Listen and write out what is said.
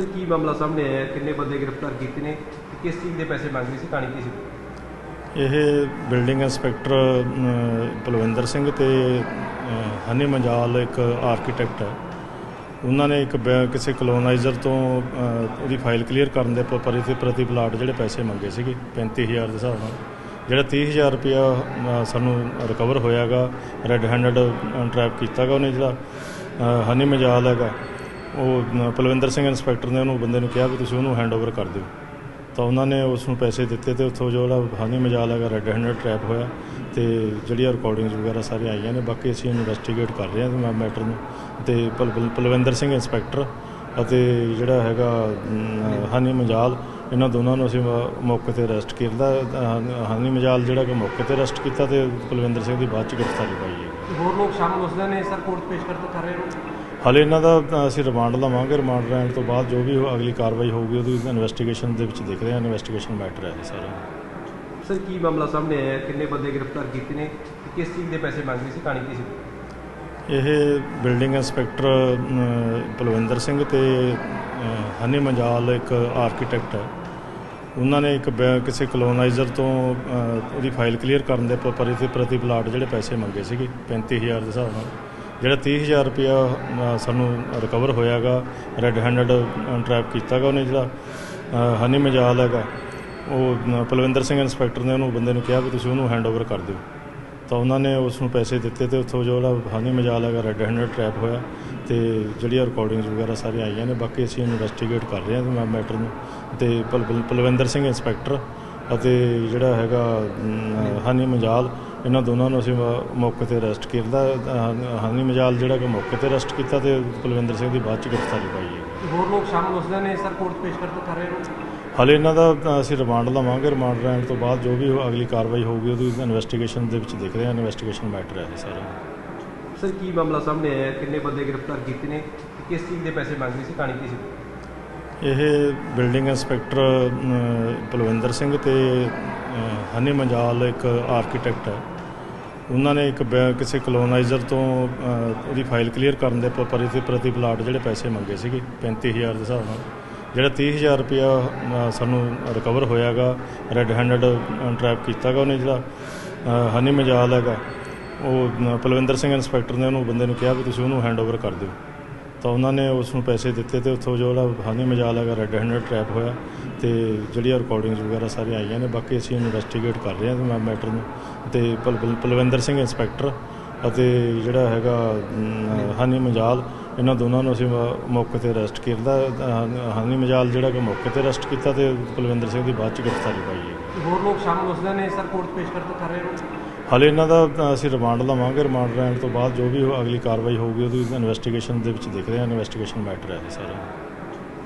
Sir, ਕੀ ਮਾਮਲਾ ਸਾਹਮਣੇ ਆਇਆ? ਕਿੰਨੇ ਬੰਦੇ ਗ੍ਰਿਫਤਾਰ ਕੀਤੇ ਨੇ? ਤੇ ਕਿਸ ਚੀਜ਼ ਦੇ ਪੈਸੇ ਮੰਗ ਰਹੇ ਸੀ? ਕਹਾਣੀ ਕੀ ਸੀ? ਇਹ ਬਿਲਡਿੰਗ ਇੰਸਪੈਕਟਰ ਬਲਵਿੰਦਰ ਸਿੰਘ ਤੇ ਹਨੀ ਮੰਜਾਲ ਇੱਕ ਆਰਕੀਟੈਕਟ ਹੈ। ਉਹਨਾਂ ਨੇ ਇੱਕ ਬੈ- ਕਿਸੇ ਕਲੋਨਾਈਜ਼ਰ ਤੋਂ ਉਹਦੀ ਫਾਈਲ ਕਲੀਅਰ ਕਰਨ ਦੇ ਪ- ਪ੍ਰਤੀ ਪ੍ਰਤੀ ਪਲਾਟ ਜਿਹੜੇ ਪੈਸੇ ਮੰਗੇ ਸੀਗੇ 35000 ਦੇ ਹਿਸਾਬ ਨਾਲ। ਜਿਹੜਾ 30000 ਰੁਪਇਆ ਸਾਨੂੰ ਰਿਕਵਰ ਹੋਇਆਗਾ ਰੈੱਡ ਹੈਂਡਡ ਟਰੈਪ ਕੀਤਾਗਾ ਉਹਨੇ ਜਿਹੜਾ ਹਨੀ ਮੰਜਾਲ ਹੈਗਾ। ਉਹ ਪਲਵਿੰਦਰ ਸਿੰਘ ਇੰਸਪੈਕਟਰ ਨੇ ਉਹਨੂੰ ਬੰਦੇ ਨੂੰ ਕਿਹਾ ਵੀ ਤੁਸੀਂ ਉਹਨੂੰ ਹੈਂਡਓਵਰ ਕਰ ਦਿਓ। ਤਾਂ ਉਹਨਾਂ ਨੇ ਉਸ ਨੂੰ ਪੈਸੇ ਦਿੱਤੇ ਤੇ ਉੱਥੋਂ ਜਿਹੜਾ ਹਾਨੀ ਮਜਾਲ ਹੈਗਾ ਰੈੱਡ ਹੈਂਡਡ ਟਰੈਪ ਹੋਇਆ ਤੇ ਜਿਹੜੀਆਂ ਰਿਕਾਰਡਿੰਗਸ ਵਗੈਰਾ ਸਾਰੀਆਂ ਆਈਆਂ ਨੇ ਬਾਕੀ ਅਸੀਂ ਇਨਵੈਸਟੀਗੇਟ ਕਰ ਰਹੇ ਹਾਂ ਮੈਟਰ ਨੂੰ। ਤੇ ਪਲ- ਪਲਵਿੰਦਰ ਸਿੰਘ ਇੰਸਪੈਕਟਰ ਅਤੇ ਜਿਹੜਾ ਹੈਗਾ ਅਮ, ਹਾਨੀ ਮਜਾਲ ਇਹਨਾਂ ਦੋਨਾਂ ਨੂੰ ਅਸੀਂ ਮੌ- ਮੌਕੇ ਤੇ ਅਰੈਸਟ ਕੀਤਾ। ਅ, ਹਾਨੀ ਮਜਾਲ ਜਿਹੜਾ ਕਿ ਮੌਕੇ ਤੇ ਅਰੈਸਟ ਕੀਤਾ ਤੇ ਕੁਲਵਿੰਦਰ ਸਿੰਘ ਦੀ ਬਾਅਦ ਚ ਗ੍ਰਿਫਤਾਰੀ ਪਾਈ ਹੈ। ਹੋਰ ਲੋਕ ਸ਼ਾਮਲ ਉਸ ਨੇ ਸਰ ਕੋਰਟ ਪੇਸ਼ ਕਰ ਕਰ ਰਹੇ ਨੇ ਹਾਲੇ ਇਹਨਾਂ ਦਾ ਅਸੀਂ ਰਿਮਾਂਡ ਲਵਾਂਗੇ ਰਿਮਾਂਡ ਲੈਣ ਤੋਂ ਬਾਅਦ ਜੋ ਵੀ ਅਗਲੀ ਕਾਰਵਾਈ ਹੋਊਗੀ ਉਹਦੀ ਇਨਵੈਸਟੀਗੇਸ਼ਨ ਦੇ ਵਿੱਚ ਦੇਖਦੇ ਹਾਂ ਇਨਵੈਸਟੀਗੇਸ਼ਨ ਮੈਟਰ ਹੈ ਸਾਰਾ। ਸਰ ਕੀ ਮਾਮਲਾ ਸਾਹਮਣੇ ਆਇਆ ਹੈ? ਕਿੰਨੇ ਬੰਦੇ ਗ੍ਰਿਫਤਾਰ ਕੀਤੇ ਨੇ? ਕਿਸ ਚੀਜ਼ ਦੇ ਪੈਸੇ ਮੰਗ ਰਹੇ ਸੀ? ਕਹਾਣੀ ਕੀ ਸੀ? ਇਹ ਬਿਲਡਿੰਗ ਇੰਸਪੈਕਟਰ ਅ, ਪਲਵਿੰਦਰ ਸਿੰਘ ਤੇ ਹਨੀ ਮੰਜਾਲ ਇੱਕ ਆਰਕੀਟੈਕਟ ਹੈ। ਉਹਨਾਂ ਨੇ ਇੱਕ ਬੈ- ਕਿਸੇ ਕਲੋਨਾਈਜ਼ਰ ਤੋਂ ਉਹਦੀ ਫਾਈਲ ਕਲੀਅਰ ਕਰਨ ਦੇ ਪ੍ਰਤੀ ਪ੍ਰਤੀ ਪਲਾਟ ਜਿਹੜੇ ਪੈਸੇ ਮੰਗੇ ਸੀਗੇ 35000 ਦੇ ਹਿਸਾਬ ਨਾਲ। ਜਿਹੜਾ 30000 ਰੁਪਇਆ ਸਾਨੂੰ ਰਿਕਵਰ ਹੋਇਆਗਾ ਰੈੱਡ ਹੈਂਡਡ ਟਰੈਪ ਕੀਤਾਗਾ ਉਹਨੇ ਜਿਹੜਾ ਹਨੀ ਮਜਾਲ ਹੈਗਾ, ਉਹ ਪਲਵਿੰਦਰ ਸਿੰਘ ਇੰਸਪੈਕਟਰ ਨੇ ਉਹਨੂੰ ਬੰਦੇ ਨੂੰ ਕਿਹਾ ਵੀ ਤੁਸੀਂ ਉਹਨੂੰ ਹੈਂਡਓਵਰ ਕਰ ਦਿਓ। ਤਾਂ ਉਹਨਾਂ ਨੇ ਉਸ ਨੂੰ ਪੈਸੇ ਦਿੱਤੇ ਤੇ ਉੱਥੋਂ ਜੋ ਜਿਹੜਾ ਹਾਨੀ ਮਜਾਲ ਹੈਗਾ ਰੈੱਡ ਹੈਂਡਡ ਟਰੈਪ ਹੋਇਆ ਤੇ ਜਿਹੜੀਆਂ ਰਿਕਾਰਡਿੰਗਸ ਵਗੈਰਾ ਸਾਰੀਆਂ ਆਈਆਂ ਨੇ ਬਾਕੀ ਅਸੀਂ ਇਨਵੈਸਟੀਗੇਟ ਕਰ ਰਹੇ ਹਾਂ ਮੈਟਰ ਨੂੰ। ਤੇ ਪਲ- ਪਲ- ਪਲਵਿੰਦਰ ਸਿੰਘ ਇੰਸਪੈਕਟਰ ਅਤੇ ਜਿਹੜਾ ਹੈਗਾ ਹਾਨੀ ਮਜਾਲ ਇਹਨਾਂ ਦੋਨਾਂ ਨੂੰ ਅਸੀਂ ਮੌ- ਮੌਕੇ ਤੇ ਅਰੈਸਟ ਕੀਤਾ। ਹਾਨੀ ਮਜਾਲ ਜਿਹੜਾ ਕਿ ਮੌਕੇ ਤੇ ਅਰੈਸਟ ਕੀਤਾ ਤੇ ਪਲਵਿੰਦਰ ਸਿੰਘ ਦੀ ਬਾਅਦ ਚ ਗ੍ਰਿਫਤਾਰੀ ਪਾਈ ਹੈ। ਹੋਰ ਲੋਕ ਸ਼ਾਮਲ ਉਸ ਨੇ ਸਰ ਕੋਰਟ ਪੇਸ਼ ਕਰ ਕਰ ਰਹੇ ਨੇ? ਹਾਲੇ ਇਹਨਾਂ ਦਾ ਅਸੀਂ ਰਿਮਾਂਡ ਲਵਾਂਗੇ। ਰਿਮਾਂਡ ਲੈਣ ਤੋਂ ਬਾਅਦ ਜੋ ਵੀ ਅਗਲੀ ਕਾਰਵਾਈ ਹੋਊਗੀ ਉਹਦੀ ਇਨਵੈਸਟੀਗੇਸ਼ਨ ਦੇ ਵਿੱਚ ਦੇਖਦੇ ਹਾਂ। ਇਨਵੈਸਟੀਗੇਸ਼ਨ ਮੈਟਰ ਹੈ ਸਾਰਾ। ਸਰ ਕੀ ਮਾਮਲਾ ਸਾਹਮਣੇ ਆਇਆ? ਕਿੰਨੇ ਬੰਦੇ ਗ੍ਰਿਫਤਾਰ ਕੀਤੇ ਨੇ? ਤੇ ਕਿਸ ਚੀਜ਼ ਦੇ ਪੈਸੇ ਮੰਗ ਰਹੇ ਸੀ? ਕਹਾਣੀ ਕੀ ਸੀ? ਇਹ ਬਿਲਡਿੰਗ ਇੰਸਪੈਕਟਰ ਅ, ਪਲਵਿੰਦਰ ਸਿੰਘ ਤੇ ਹਨੀ ਮੰਜਾਲ ਇੱਕ ਆਰਕੀਟੈਕਟ ਹੈ। ਉਹਨਾਂ ਨੇ ਇੱਕ ਬੈ- ਕਿਸੇ ਕਲੋਨਾਈਜ਼ਰ ਤੋਂ ਉਹਦੀ ਫਾਈਲ ਕਲੀਅਰ ਕਰਨ ਦੇ ਪ੍ਰਤੀ ਪ੍ਰਤੀ ਪਲਾਟ ਜਿਹੜੇ ਪੈਸੇ ਮੰਗੇ ਸੀਗੇ 35000 ਦੇ ਹਿਸਾਬ ਨਾਲ। ਜਿਹੜਾ 30000 ਰੁਪਇਆ ਸਾਨੂੰ ਰਿਕਵਰ ਹੋਇਆਗਾ ਰੈੱਡ ਹੈਂਡਡ ਟਰੈਪ ਕੀਤਾਗਾ ਉਹਨੇ ਜਿਹੜਾ ਹਨੀ ਮੰਜਾਲ ਹੈਗਾ। ਉਹ ਅ, ਪਲਵਿੰਦਰ ਸਿੰਘ ਇੰਸਪੈਕਟਰ ਨੇ ਉਹਨੂੰ ਬੰਦੇ ਨੂੰ ਕਿਹਾ ਵੀ ਤੁਸੀਂ ਉਹਨੂੰ ਹੈਂਡਓਵਰ ਕਰ ਦਿਓ। ਤਾਂ ਉਹਨਾਂ ਨੇ ਉਸ ਨੂੰ ਪੈਸੇ ਦਿੱਤੇ ਤੇ ਉੱਥੋਂ ਜਿਹੜਾ ਹਾਨੀ ਮਜਾਲ ਹੈਗਾ ਰੈੱਡ ਹੈਂਡਡ ਟਰੈਪ ਹੋਇਆ ਤੇ ਜਿਹੜੀਆਂ ਰਿਕਾਰਡਿੰਗਸ ਵਗੈਰਾ ਸਾਰੀਆਂ ਆਈਆਂ ਨੇ ਬਾਕੀ ਅਸੀਂ ਇਨਵੈਸਟੀਗੇਟ ਕਰ ਰਹੇ ਹਾਂ ਮੈਟਰ ਨੂੰ। ਤੇ ਪਲ- ਪਲ- ਪਲਵਿੰਦਰ ਸਿੰਘ ਇੰਸਪੈਕਟਰ ਅਤੇ ਜਿਹੜਾ ਹੈਗਾ ਅਮ, ਹਾਨੀ ਮਜਾਲ ਇਹਨਾਂ ਦੋਨਾਂ ਨੂੰ ਅਸੀਂ ਮੌਕੇ ਤੇ ਅਰੈਸਟ ਕੀਤਾ। ਅ, ਹਾਨੀ ਮਜਾਲ ਜਿਹੜਾ ਕਿ ਮੌਕੇ ਤੇ ਅਰੈਸਟ ਕੀਤਾ ਤੇ ਪਲਵਿੰਦਰ ਸਿੰਘ ਦੀ ਬਾਅਦ ਚ ਗ੍ਰਿਫਤਾਰੀ ਪਾਈ ਹੈ ਹੋਰ ਲੋਕ ਸ਼ਾਮਲ ਉਸ ਨੇ? ਸਰ ਕੋਰਟ ਪੇਸ਼ ਕਰ ਰਹੇ ਨੇ? ਹਾਲੇ ਇਹਨਾਂ ਦਾ, ਅਸੀਂ ਰਿਮਾਂਡ ਲਵਾਂਗੇ ਰਿਮਾਂਡ ਲੈਣ ਤੋਂ ਬਾਅਦ ਜੋ ਵੀ ਅਗਲੀ ਕਾਰਵਾਈ ਹੋਊਗੀ, ਉਹਦੀ ਇਨਵੈਸਟੀਗੇਸ਼ਨ ਦੇ ਵਿੱਚ ਦੇਖਦੇ ਹਾਂ ਇਨਵੈਸਟੀਗੇਸ਼ਨ ਮੈਟਰ ਹੈ ਇਹ ਸਾਰਾ।